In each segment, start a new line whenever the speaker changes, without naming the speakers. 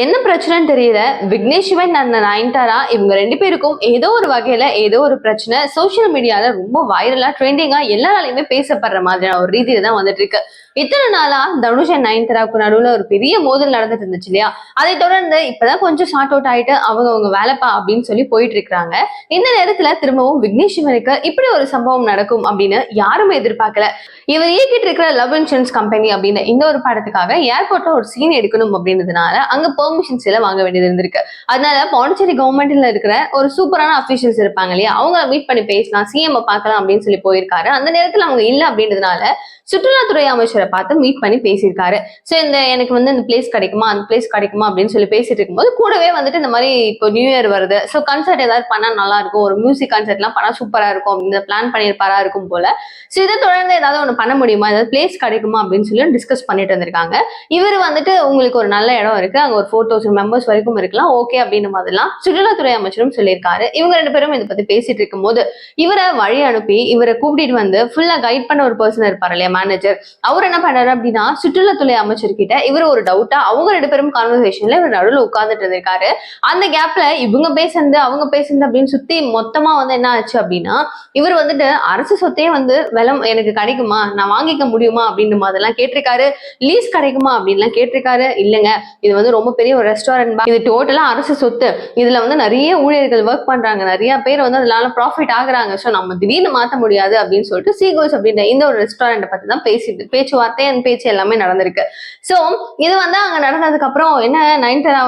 என்ன பிரச்சனைன்னு தெரியல. விக்னேஷ் சிவன் அந்த நயன்தாரா இவங்க ரெண்டு பேருக்கும் ஏதோ ஒரு வகையில ஏதோ ஒரு பிரச்சனை. சோஷியல் மீடியால ரொம்ப வைரலா ட்ரெண்டிங்கா எல்லாராலையுமே பேசப்படுற மாதிரியான ஒரு ரீதியில தான் வந்துட்டு இருக்கு. இத்தனை நாளா தனுஷ் அண்ட் நயன்தாராவுக்கு நடுவுல ஒரு பெரிய மோதல் நடந்துட்டு இருந்துச்சு இல்லையா? அதை தொடர்ந்து இப்பதான் கொஞ்சம் ஷார்ட் அவுட் ஆயிட்டு அவங்க அவங்க வேலைப்பா அப்படின்னு சொல்லி போயிட்டு இருக்காங்க இந்த நேரத்துல திரும்பவும் விக்னேஷ் சிவனுக்கு இப்படி ஒரு சம்பவம் நடக்கும் அப்படின்னு யாருமே எதிர்பார்க்கல. இவர் இயக்கிட்டு இருக்கிற லவ் இன்சூரன்ஸ் கம்பெனி அப்படின்னு இந்த ஒரு படத்துக்காக ஏர்போர்ட்ல ஒரு சீன் எடுக்கணும் அப்படின்றதுனால அங்க பெர்மிஷன்ஸ் எல்லாம் வாங்க வேண்டியது இருந்திருக்கு. அதனால பாண்டிச்சேரி கவர்மெண்ட்ல இருக்கிற ஒரு சூப்பரான அபிஷியல்ஸ் இருப்பாங்க இல்லையா? அவங்கள மீட் பண்ணி பேசலாம் சிஎம் பார்க்கலாம் அப்படின்னு சொல்லி போயிருக்காரு. அந்த நேரத்துல அவங்க இல்ல அப்படின்றதுனால சுற்றுலாத்துறை அமைச்சரை பார்த்து மீட் பண்ணி பேசியிருக்காரு. ஸோ இந்த எனக்கு வந்து இந்த பிளேஸ் கிடைக்குமா? அந்த பிளேஸ் கிடைக்குமா? அப்படின்னு சொல்லி பேசிட்டு இருக்கும்போது கூடவே வந்துட்டு இந்த மாதிரி இப்போ நியூ இயர் வருது. ஸோ கன்சர்ட் ஏதாவது பண்ணா நல்லா இருக்கும். ஒரு மியூசிக் கன்சர்ட்லாம் பண்ணா சூப்பரா இருக்கும். அப்படின்னு பிளான் பண்ணியிருப்பாரா இருக்கும் போல. ஸோ இதை தொடர்ந்து ஏதாவது ஒன்று பண்ண முடியுமா? ஏதாவது பிளேஸ் கிடைக்குமா? அப்படின்னு சொல்லி டிஸ்கஸ் பண்ணிட்டு வந்திருக்காங்க. இவர் வந்துட்டு உங்களுக்கு ஒரு நல்ல இடம் இருக்கு. அங்க ஒரு ஃபோர் தௌசண்ட் மெம்பர்ஸ் வரைக்கும் இருக்கலாம். ஓகே அப்படின்னு மாதிரிலாம் சுற்றுலாத்துறை அமைச்சரும் சொல்லியிருக்காரு. இவங்க ரெண்டு பேரும் இதை பத்தி பேசிட்டு இருக்கும்போது இவரை வழி அனுப்பி இவரை கூப்பிட்டு வந்து ஃபுல்லா கைட் பண்ண ஒரு பர்சன் இருப்பார் இல்லையா மேனேஜர் அவர் என்ன பண்ணாரு அப்படின்னா சுற்றுலாத்துறை அமைச்சர்கிட்ட இவர் ஒரு டவுட்டா அவங்க ரெண்டு பேரும் கான்வர்சேஷன்ல இவர் நடுவில் உட்கார்ந்துட்டு இருந்திருக்காரு. அந்த கேப்ல இவங்க பேசுனது அவங்க பேசுனது அப்படின்னு சுத்தி மொத்தமா வந்து என்ன ஆச்சு அப்படின்னா இவர் வந்துட்டு அரசு சொத்தையே வந்து விலம் எனக்கு கிடைக்குமா? நான் வாங்கிக்க முடியுமா? அப்படின்னு மாதிரிலாம் கேட்டிருக்காரு. லீஸ் கிடைக்குமா? அப்படின்லாம் கேட்டிருக்காரு. இல்லைங்க இது வந்து ரொம்ப பெரிய ஒரு ரெஸ்டாரண்ட் இது டோட்டலா அரசு சொத்து. இதுல வந்து நிறைய ஊழியர்கள் ஒர்க் பண்றாங்க. நிறைய பேர் வந்து அதனால ப்ராஃபிட் ஆகுறாங்க. ஸோ நம்ம திடீர்னு மாத்த முடியாது அப்படின்னு சொல்லிட்டு சீகோஸ் அப்படின்ற இந்த ஒரு ரெஸ்டாரண்ட் பத்தி தான் பேசிட்டு பேச்சுவார்த்தை அந்த பேச்சு எல்லாமே நடந்திருக்கு. ஸோ இது வந்து அங்க நடந்ததுக்கு அப்புறம் என்ன நயன்தாரா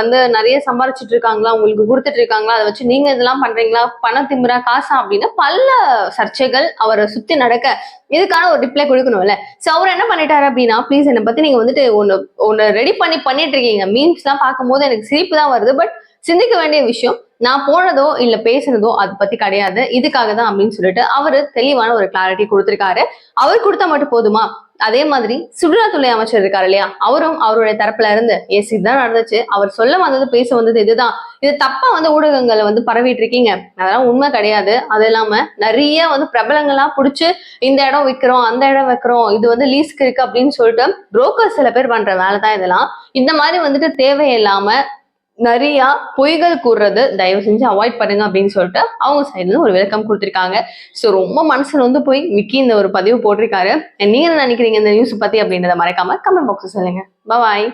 வந்து நிறைய சம்பாரிச்சிட்டு இருக்காங்களா? உங்களுக்கு கொடுத்துட்டு இருக்காங்களா? அதை வச்சு நீங்க இதெல்லாம் பண்றீங்களா? பண திமுறா காசா அப்படின்னு பல சர்ச்சைகள் அவரை சுத்தி நடக்க இதுக்கான ஒரு ரிப்ளை கொடுக்கணும்ல. சோ அவர் என்ன பண்ணிட்டாரு அப்படின்னா ப்ளீஸ் என்னை பத்தி நீங்க வந்துட்டு ஒன்னு ஒன்னு ரெடி பண்ணி பண்ணிட்டு இருக்கீங்க. மீன்ஸ் எல்லாம் பார்க்கும்போது எனக்கு சிரிப்பு தான் வருது. பட் சிந்திக்க வேண்டிய விஷயம் நான் போனதோ இல்ல பேசுனதோ அதை பத்தி கிடையாது. இதுக்காக தான் அப்படின்னு சொல்லிட்டு அவரு தெளிவான ஒரு கிளாரிட்டி கொடுத்திருக்காரு. அவர் கொடுத்தா மட்டும் போதுமா? அதே மாதிரி சுற்றுலாத்துறை அமைச்சர் இருக்காரு இல்லையா? அவரும் அவருடைய தரப்புல இருந்து எஸ் இதுதான் நடந்துச்சு. அவர் சொல்ல வந்தது பேச வந்தது இதுதான். இது தப்பா வந்து ஊடகங்களை வந்து பரவிட்டு இருக்கீங்க. அதெல்லாம் உண்மை கிடையாது. அது இல்லாம நிறைய வந்து பிரபலங்களா புடிச்சு இந்த இடம் விற்கிறோம் அந்த இடம் வைக்கிறோம். இது வந்து லீஸ்க்கு இருக்கு அப்படின்னு சொல்லிட்டு புரோக்கர் சில பேர் பண்ற வேலை தான் இதெல்லாம். இந்த மாதிரி வந்துட்டு தேவையில்லாம நிறைய பொய்கள் கூறுறது தயவு செஞ்சு அவாய்ட் பண்ணுங்க அப்படின்னு சொல்லிட்டு அவங்க சைட்ல ஒரு விளக்கம் கொடுத்திருக்காங்க. ஸோ ரொம்ப மனசுல வந்து போய் விக்கி இந்த ஒரு பதிவு போட்டிருக்காரு. நீங்க என்ன நினைக்கிறீங்க இந்த நியூஸ் பத்தி அப்படின்றத மறக்காம கமெண்ட் பாக்ஸ் சொல்லுங்க. பாய்